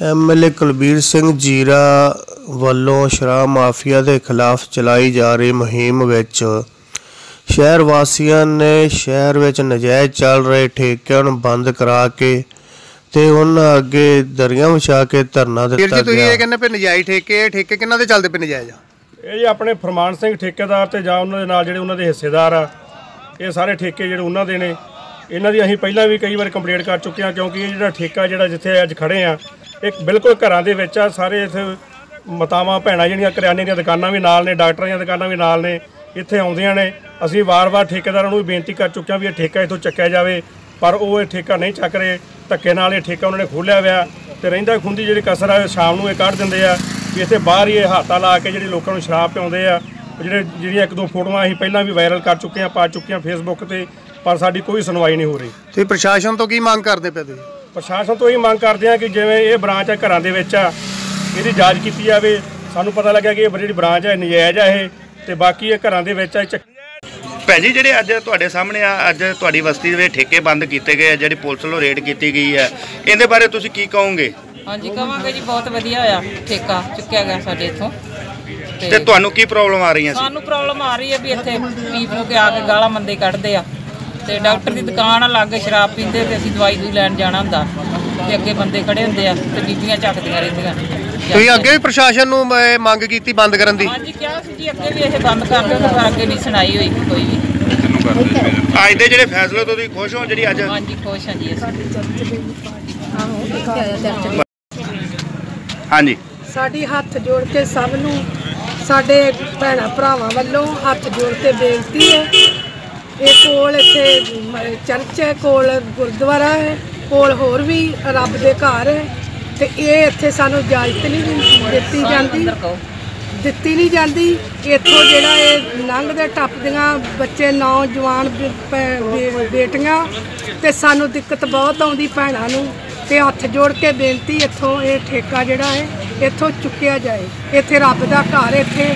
MLA Kulbir Singh ਜੀਰਾ ਵੱਲੋਂ ਸ਼ਰਾਬ ਮਾਫੀਆ ਦੇ ਖਿਲਾਫ ਚਲਾਈ ਜਾ ਰਹੀ ਮੁਹਿੰਮ ਵਿੱਚ ਸ਼ਹਿਰ ਵਾਸੀਆਂ ਨੇ ਸ਼ਹਿਰ ਵਿੱਚ ਨਜਾਇਜ਼ ਚੱਲ ਰਹੇ ਠੇਕਿਆਂ ਨੂੰ ਬੰਦ ਕਰਾ ਕੇ ਤੇ ਉਹਨਾਂ ਅੱਗੇ ਦਰੀਆਂ ਵਿਛਾ ਕੇ ਧਰਨਾ ਦਿੱਤਾ ਜੀ ਤੁਸੀਂ ਇਹ ਗਿਆ ਕਹਿੰਦੇ ਪਏ ਨਜਾਇਜ਼ ਠੇਕੇ ਇਹ ਠੇਕੇ ਕਿੰਨਾਂ ਦੇ ਚੱਲਦੇ ਪਏ ਨਜਾਇਜ਼? ਆ ਇਹ ਜੀ ਆਪਣੇ ਫਰਮਾਨ ਸਿੰਘ ਠੇਕੇਦਾਰ ਤੇ ਜਾਂ ਉਹਨਾਂ ਦੇ ਨਾਲ ਜਿਹੜੇ ਉਹਨਾਂ ਦੇ ਹਿੱਸੇਦਾਰ ਆ ਇਹ ਸਾਰੇ ਠੇਕੇ ਜਿਹੜੇ ਉਹਨਾਂ ਦੇ ਨੇ। ਇਹਨਾਂ ਦੀ ਅਸੀਂ ਪਹਿਲਾਂ ਵੀ ਕਈ ਵਾਰ ਕੰਪਲੇਂਟ ਕਰ ਚੁੱਕੇ ਹਾਂ ਕਿਉਂਕਿ ਇਹ ਜਿਹੜਾ ਠੇਕਾ ਜਿਹੜਾ ਜਿੱਥੇ ਅੱਜ ਖੜੇ ਆ ਇੱਕ ਬਿਲਕੁਲ ਘਰਾਂ ਦੇ ਵਿੱਚ ਆ, ਸਾਰੇ ਇੱਥੇ ਮਤਾਵਾਂ, ਭੈਣਾਂ ਜਿਹੜੀਆਂ ਕਰਿਆਨੇ ਦੀਆਂ ਦੁਕਾਨਾਂ ਵੀ ਨਾਲ ਨੇ, ਡਾਕਟਰਾਂ ਦੀਆਂ ਦੁਕਾਨਾਂ ਵੀ ਨਾਲ ਨੇ, ਇੱਥੇ ਆਉਂਦੀਆਂ ਨੇ। ਅਸੀਂ ਵਾਰ-ਵਾਰ ਠੇਕੇਦਾਰਾਂ ਨੂੰ ਵੀ ਬੇਨਤੀ ਕਰ ਚੁੱਕੇ ਹਾਂ ਵੀ ਇਹ ਠੇਕਾ ਇੱਥੋਂ ਚੱਕਿਆ ਜਾਵੇ, ਪਰ ਉਹ ਇਹ ਠੇਕਾ ਨਹੀਂ ਚੱਕ ਰਹੇ। ਧੱਕੇ ਨਾਲ ਇਹ ਠੇਕਾ ਉਹਨਾਂ ਨੇ ਖੋਲ੍ਹਿਆ ਹੋਇਆ ਤੇ ਰਹਿੰਦਾ ਖੁੰਦੀ ਜਿਹੜੀ ਕਸਰ ਆ ਸ਼ਾਮ ਨੂੰ ਇਹ ਕੱਢ ਦਿੰਦੇ ਆ ਵੀ ਇੱਥੇ ਬਾਹਰ ਹੀ ਇਹ ਹਾਤਾ ਲਾ ਕੇ ਜਿਹੜੇ ਲੋਕਾਂ ਨੂੰ ਸ਼ਰਾਬ ਪਿਆਉਂਦੇ ਆ, ਜਿਹੜੇ ਜਿਹੜੀਆਂ ਇੱਕ ਦੋ ਫੋਟੋਆਂ ਅਸੀਂ ਪਹਿਲਾਂ ਵੀ ਵਾਇਰਲ ਕਰ ਚੁੱਕੇ ਆ ਪਾ ਚੁੱਕੇ ਆ ਫੇਸਬੁੱਕ ਤੇ, ਪਰ ਸਾਡੀ ਕੋਈ ਸੁਣਵਾਈ ਨਹੀਂ ਹੋ ਰਹੀ। ਤੁਸੀਂ ਪ੍ਰਸ਼ਾਸਨ ਤੋਂ ਕੀ ਮੰਗ ਕਰਦੇ ਪਏ ਤੁਸੀਂ? ਪ੍ਰਸ਼ਾਸਨ ਤੋਂ ਇਹ ਮੰਗ ਕਰਦੇ ਆ ਕਿ ਜਿਵੇਂ ਇਹ ਬ੍ਰਾਂਚ ਆ ਘਰਾਂ ਦੇ ਵਿੱਚ ਆ ਇਹਦੀ ਜਾਂਚ ਕੀਤੀ ਜਾਵੇ। ਸਾਨੂੰ ਪਤਾ ਲੱਗਿਆ ਕਿ ਇਹ ਜਿਹੜੀ ਬ੍ਰਾਂਚ ਹੈ ਨਜਾਇਜ਼ ਆ ਇਹ ਤੇ ਬਾਕੀ ਇਹ ਘਰਾਂ ਦੇ ਵਿੱਚ ਆ ਭੈਣ ਜੀ ਜਿਹੜੇ ਅੱਜ ਤੁਹਾਡੇ ਸਾਹਮਣੇ ਆ ਅੱਜ ਤੁਹਾਡੀ ਬਸਤੀ ਦੇ ਵਿੱਚ ਠੇਕੇ ਬੰਦ ਕੀਤੇ ਗਏ ਆ ਜਿਹੜੀ ਪੁਲਿਸ ਵੱਲੋਂ ਰੇਡ ਕੀਤੀ ਗਈ ਹੈ ਇਹਦੇ ਬਾਰੇ ਤੁਸੀਂ ਕੀ ਕਹੋਗੇ? ਹਾਂਜੀ ਕਵਾਂਗੇ ਜੀ ਬਹੁਤ ਵਧੀਆ ਹੋਇਆ ਠੇਕਾ ਚੁੱਕਿਆ ਗਿਆ ਸਾਡੇ ਇੱਥੋਂ। ਤੇ ਤੁਹਾਨੂੰ ਕੀ ਪ੍ਰੋਬਲਮ ਆ ਰਹੀਆਂ ਸੀ? ਸਾਨੂੰ ਪ੍ਰੋਬਲਮ ਆ ਰਹੀ ਹੈ ਵੀ ਇੱਥੇ ਪੀ ਪੂ ਕੇ ਆ ਕੇ ਗਾਲਾਂ ਮੰਦੇ ਕੱਢਦੇ ਆ। ਤੇ ਡਾਕਟਰ ਦੀ ਦੁਕਾਨ ਆ ਲਾਗੇ ਸ਼ਰਾਬ ਪੀਂਦੇ ਤੇ ਅਸੀਂ ਦਵਾਈ ਦੂਈ ਲੈਣ ਜਾਣਾ ਹੁੰਦਾ। ਤੇ ਅੱਗੇ ਬੰਦੇ ਖੜੇ ਹੁੰਦੇ ਆ ਤੇ ਬੀਬੀਆਂ ਚੱਕਦੀਆਂ ਰਹਿੰਦੀਆਂ। ਤੁਸੀਂ ਅੱਗੇ ਵੀ ਪ੍ਰਸ਼ਾਸਨ ਨੂੰ ਮੰਗ ਕੀਤੀ ਬੰਦ ਕਰਨ ਦੀ? ਹਾਂਜੀ ਕਿਹਾ ਸੀ ਜੀ ਅੱਗੇ ਵੀ ਇਹ ਬੰਦ ਕਰ ਦਿਓ ਤੇ ਪਰ ਅੱਗੇ ਨਹੀਂ ਸੁਣਾਈ ਹੋਈ ਕੋਈ ਵੀ। ਅੱਜ ਦੇ ਜਿਹੜੇ ਫੈਸਲੇ ਤੋਂ ਤੁਸੀਂ ਖੁਸ਼ ਹੋ ਜਿਹੜੀ ਅੱਜ? ਹਾਂਜੀ ਖੁਸ਼ ਹਾਂ ਜੀ ਅਸੀਂ। ਹਾਂਜੀ। ਸਾਡੀ ਹੱਥ ਜੋੜ ਕੇ ਸਭ ਨੂੰ ਸਾਡੇ ਭੈਣਾਂ ਭਰਾਵਾਂ ਵੱਲੋਂ ਹੱਥ ਜੋੜ ਕੇ ਬੇਨਤੀ ਹੈ ਇਹ ਕੋਲ ਇੱਥੇ ਚਰਚ ਹੈ ਕੋਲ ਗੁਰਦੁਆਰਾ ਹੈ ਕੋਲ ਹੋਰ ਵੀ ਰੱਬ ਦੇ ਘਰ ਹੈ। ਤੇ ਇਹ ਇੱਥੇ ਸਾਨੂੰ ਇਜਾਜ਼ਤ ਨਹੀਂ ਦਿੱਤੀ ਜਾਂਦੀ। ਦਿੱਤੀ ਨਹੀਂ ਜਾਂਦੀ। ਇੱਥੋਂ ਜਿਹੜਾ ਇਹ ਲੰਘਦੇ ਟੱਪਦੀਆਂ ਬੱਚੇ ਨੌਜਵਾਨ ਬੇਟੀਆਂ ਤੇ ਸਾਨੂੰ ਦਿੱਕਤ ਬਹੁਤ ਆਉਂਦੀ ਭੈਣਾਂ ਨੂੰ। ਤੇ ਹੱਥ ਜੋੜ ਕੇ ਬੇਨਤੀ ਇੱਥੋਂ ਇਹ ਠੇਕਾ ਜਿਹੜਾ ਹੈ ਇੱਥੋਂ ਚੁੱਕਿਆ ਜਾਏ। ਇੱਥੇ ਰੱਬ ਦਾ ਘਰ ਇੱਥੇ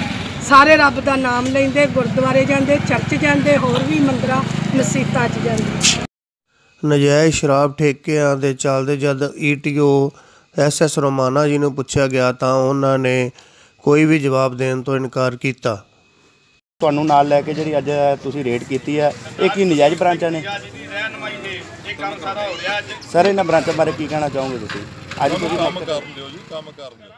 ਸਾਰੇ ਰੱਬ ਦਾ ਨਾਮ ਲੈਂਦੇ ਗੁਰਦੁਆਰੇ ਜਾਂਦੇ ਚਰਚ ਜਾਂਦੇ ਹੋਰ ਵੀ ਮੰਦਰਾਂ ਮਸੀਤਾਂ 'ਚ ਜਾਂਦੇ। ਨਜਾਇਜ਼ ਸ਼ਰਾਬ ਠੇਕਿਆਂ ਦੇ ਚੱਲਦੇ ਜਦ ਈਟੀਓ ਐਸਐਸ ਰੋਮਾਨਾ ਜੀ ਨੂੰ ਪੁੱਛਿਆ ਗਿਆ ਤਾਂ ਉਹਨਾਂ ਨੇ ਕੋਈ ਵੀ ਜਵਾਬ ਦੇਣ ਤੋਂ ਇਨਕਾਰ ਕੀਤਾ। ਤੁਹਾਨੂੰ ਨਾਲ ਲੈ ਕੇ ਜਿਹੜੀ ਅੱਜ ਤੁਸੀਂ ਰੇਡ ਕੀਤੀ ਹੈ ਇਹ ਕੀ ਨਜਾਇਜ਼ ਬ੍ਰਾਂਚਾਂ ਨੇ? ਸਰ ਇਹਨਾਂ ਬ੍ਰਾਂਚਾਂ ਬਾਰੇ ਕੀ ਕਹਿਣਾ ਚਾਹੋਗੇ ਤੁਸੀਂ? ਅੱਜ ਤੁਸੀਂ ਕੰਮ ਕਰਨ ਦਿਓ ਜੀ ਕੰਮ ਕਰਨ ਦਿਓ